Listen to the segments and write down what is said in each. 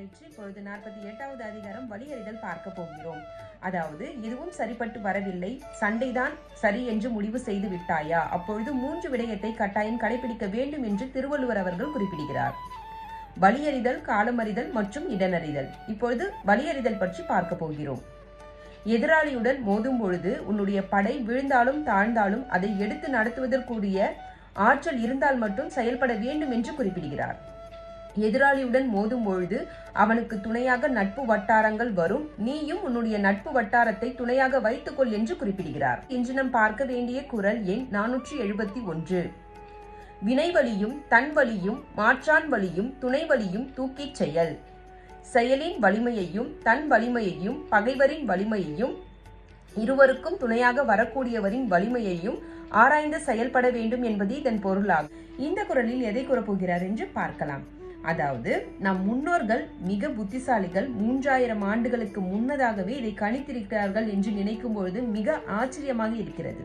பார்த்தாயிற்று இப்பொழுது நாற்பத்தி எட்டாவது அதிகாரம் வழியறிதல் பார்க்க போகிறோம். அதாவது எதுவும் சரிப்பட்டு வரவில்லை. சண்டைதான் சரி என்று முடிவு செய்து விட்டாயா? அப்பொழுது மூன்று விடயத்தை கட்டாயம் கடைபிடிக்க வேண்டும் என்று திருவள்ளுவர் அவர்கள் குறிப்பிடுகிறார். வழியறிதல் காலமறிதல் மற்றும் இடனறிதல். இப்பொழுது வழியறிதல் பற்றி பார்க்க போகிறோம். எதிராளியுடன் மோதும் பொழுது உன்னுடைய படை விழுந்தாலும் தாழ்ந்தாலும் அதை எடுத்து நடத்துவதற்குரிய ஆற்றல் இருந்தால் மட்டும் செயல்பட வேண்டும் என்று குறிப்பிடுகிறார். எதிராளியுடன் மோதும் பொழுது அவனுக்கு துணையாக நட்பு வட்டாரங்கள் வரும். நீயும் உன்னுடைய நட்பு வட்டாரத்தை துணையாக வைத்துக்கொள் என்று குறிப்பிடுகிறார். இன்று நாம் பார்க்க வேண்டிய குரல் எண் நானூற்றி எழுபத்தி ஒன்று. வினைவழியும் தன் வலியும் மாற்றான் வழியும் துணை வழியும் தூக்கிச் செயல். செயலின் வலிமையையும் தன் வலிமையையும் பகைவரின் வலிமையையும் இருவருக்கும் துணையாக வரக்கூடியவரின் வலிமையையும் ஆராய்ந்து செயல்பட வேண்டும் என்பது இதன் பொருளாகும். இந்த குரலில் எதை கூறப்போகிறார் என்று பார்க்கலாம். அதாவது நம் முன்னோர்கள் மிக புத்திசாலிகள் மூன்றாயிரம் ஆண்டுகளுக்கு முன்னதாகவே இதை கணித்திருக்கிறார்கள் என்று நினைக்கும் பொழுது மிக ஆச்சரியமாக இருக்கிறது.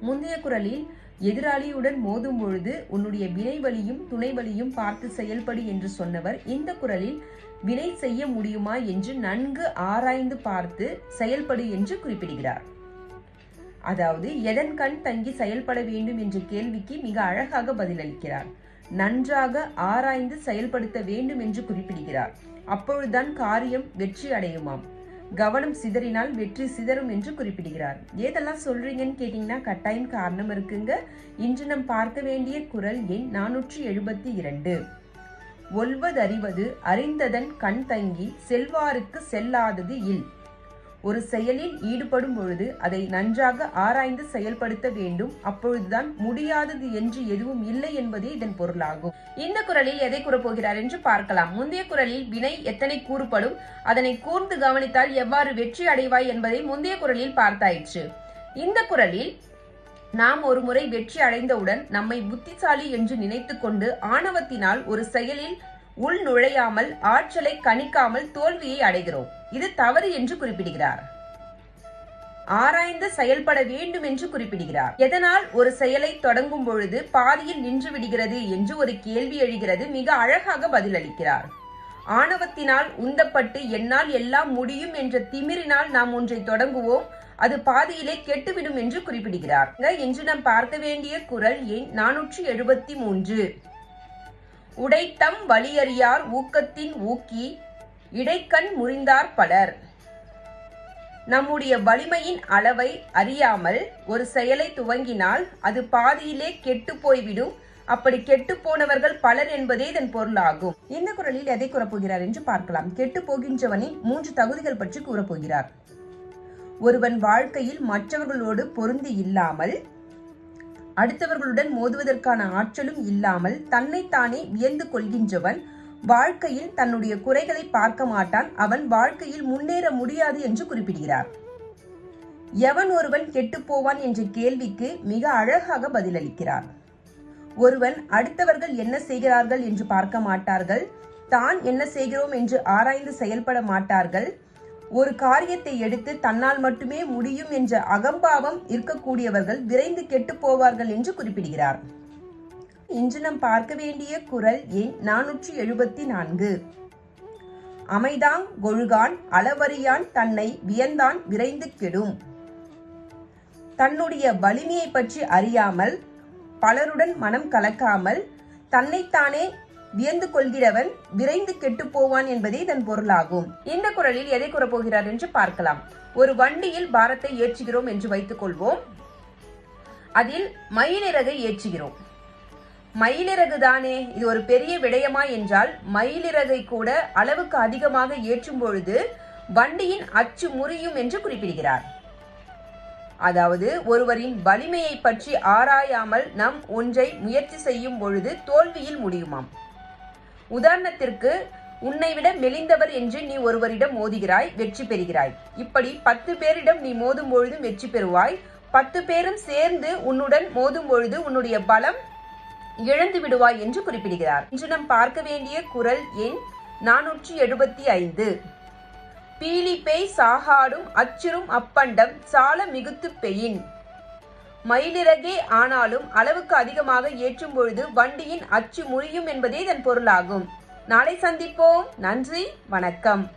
முந்தைய குரலில் எதிராளியுடன் மோதும் பொழுது உன்னுடைய வினை வழியும் துணை வழியும் பார்த்து செயல்படு என்று சொன்னவர். இந்த குரலில் வினை செய்ய முடியுமா என்று நன்கு ஆராய்ந்து பார்த்து செயல்படு என்று குறிப்பிடுகிறார். அதாவது எதன் கண் தங்கி செயல்பட வேண்டும் என்ற கேள்விக்கு மிக அழகாக பதிலளிக்கிறார். நன்றாக ஆராய்ந்து செயல்படுத்த வேண்டும் என்று குறிப்பிடுகிறார். அப்பொழுதுதான் காரியம் வெற்றி அடையுமாம். கவனம் சிதறினால் வெற்றி சிதறும் என்று குறிப்பிடுகிறார். ஏதெல்லாம் சொல்றீங்கன்னு கேட்டீங்கன்னா கட்டாயம் காரணம் இருக்குங்க. இன்று நாம் பார்க்க வேண்டிய குரல் எண் நானூற்றி எழுபத்தி இரண்டு. ஒல்வதறிவது அறிந்ததன் கண் தங்கி செல்வாருக்கு செல்லாதது இல். ஒரு செயலில் ஈடுபடும் பொழுது அதை நன்றாக ஆராய்ந்து செயல்படுத்த வேண்டும். அப்பொழுதுதான் முடியாதது என்று எதுவும் இல்லை என்பதே இதன் பொருளாகும். இந்த குரலில் எதை கூறப்போகிறார் என்று பார்க்கலாம். முந்தைய குரலில் வினை எத்தனை கூறுபடும் அதனை கூர்ந்து கவனித்தால் எவ்வாறு வெற்றி அடைவாய் என்பதை முந்தைய குரலில் பார்த்தாயிற்று. இந்த குரலில் நாம் ஒரு முறை வெற்றி அடைந்தவுடன் நம்மை புத்திசாலி என்று நினைத்துக்கொண்டு ஆணவத்தினால் ஒரு செயலில் உள் நுழையாமல் ஆற்றலை கணிக்காமல் தோல்வியை அடைகிறோம். இது தவறு என்று குறிப்பிடுகிறார். ஆராய்ந்து செயல்பட வேண்டும் என்று குறிப்பிடுகிறார். எதனால் ஒரு செயலை தொடங்கும் பொழுது பாதியில் நின்று விடுகிறது என்று ஒரு கேள்வி எழுகிறது மிக அழகாக பதிலளிக்கிறார். ஆணவத்தினால் உந்தப்பட்டு என்னால் எல்லாம் முடியும் என்ற திமிரினால் நாம் ஒன்றை தொடங்குவோம் அது பாதியிலே கெட்டுவிடும் என்று குறிப்பிடுகிறார். என்று நாம் பார்க்க வேண்டிய குரல் எண் நானூற்றி எழுபத்தி மூன்று. உடைத்தம் வலியறியார் ஊக்கத்தின் ஊக்கி இடைக்கண் முறிந்தார் பலர். நம்முடைய வலிமையின் அளவை அறியாமல் ஒரு செயலை துவங்கினால் அது பாதியிலே கெட்டு போய்விடும். அப்படி கெட்டு போனவர்கள் பலர் என்பதே இதன் பொருளாகும். இந்த குரலில் எதை கூறப்போகிறார் என்று பார்க்கலாம். கெட்டு போகின்றவனின் மூன்று தகுதிகள் பற்றி கூறப்போகிறார். ஒருவன் வாழ்க்கையில் மற்றவர்களோடு பொருந்தி இல்லாமல் அடுத்தவர்களுடன் மோதுவதற்கான ஆற்றலும் இல்லாமல் தன்னைத்தானே வியந்து கொள்கின்றவன் வாழ்க்கையில் தன்னுடைய குறைகளை பார்க்க மாட்டான். அவன் வாழ்க்கையில் முன்னேற முடியாது என்று குறிப்பிடுகிறார். எவன் ஒருவன் கெட்டு போவான் என்ற கேள்விக்கு மிக அழகாக பதிலளிக்கிறார். ஒருவன் அடுத்தவர்கள் என்ன செய்கிறார்கள் என்று பார்க்க மாட்டார்கள். தான் என்ன செய்கிறோம் என்று ஆராய்ந்து செயல்பட மாட்டார்கள். ஒரு காரியத்தை எடுத்து தன்னால் மட்டுமே முடியும் என்ற அகம்பாவம் இருக்கக்கூடியவர்கள் விரைந்து கெட்டு போவார்கள் என்று குறிப்பிடுகிறார். இன்று நாம் பார்க்க வேண்டிய குரல் எண் நானூற்றி எழுபத்தி நான்கு. அமைதாங் கொழுகான் அளவறியான் தன்னை வியந்தான் விரைந்து கெடும். தன்னுடைய வலிமையை பற்றி அறியாமல் பலருடன் மனம் கலக்காமல் தன்னைத்தானே வியந்து கொள்கிறவன் விரைந்து கெட்டு போவான் என்பதே இதன் பொருளாகும். இந்த குரலில் எதை கூறப்போகிறார் என்று பார்க்கலாம். ஒரு வண்டியில் பாரத்தை ஏற்றுகிறோம் என்று வைத்துக் கொள்வோம். அதில் மயிலிறகை ஏற்றுகிறோம். மயிலிறகு தானே இது ஒரு பெரிய விடயமா என்றால் மயிலிறகை கூட அளவுக்கு அதிகமாக ஏற்றும் பொழுது வண்டியின் அச்சு முறியும் என்று குறிப்பிடுகிறார். அதாவது ஒருவரின் வலிமையை பற்றி ஆராயாமல் நம் ஒன்றை முயற்சி செய்யும் பொழுது தோல்வியில் முடியுமாம். உதாரணத்திற்கு உன்னை விட மெலிந்தவர் என்று நீ ஒருவரிடம் மோதுகிறாய் வெற்றி பெறுகிறாய். இப்படி பத்து பேரிடம் நீ மோதும் பொழுதும் வெற்றி பெறுவாய். பத்து பேரும் சேர்ந்து உன்னுடன் மோதும் பொழுது உன்னுடைய பலம் இழந்து விடுவாய் என்று குறிப்பிடுகிறார். இன்று நாம் பார்க்க வேண்டிய குரல் எண் நானூற்றி எழுபத்தி ஐந்து பீலிப்பேய் சாகாடும் அச்சுறும் அப்பண்டம் சால மிகுத்து பெயின். மயிலிறகே ஆனாலும் அளவுக்கு அதிகமாக ஏற்றும் பொழுது வண்டியின் அச்சு முறியும் என்பதே இதன் பொருளாகும். நாளை சந்திப்போம். நன்றி. வணக்கம்.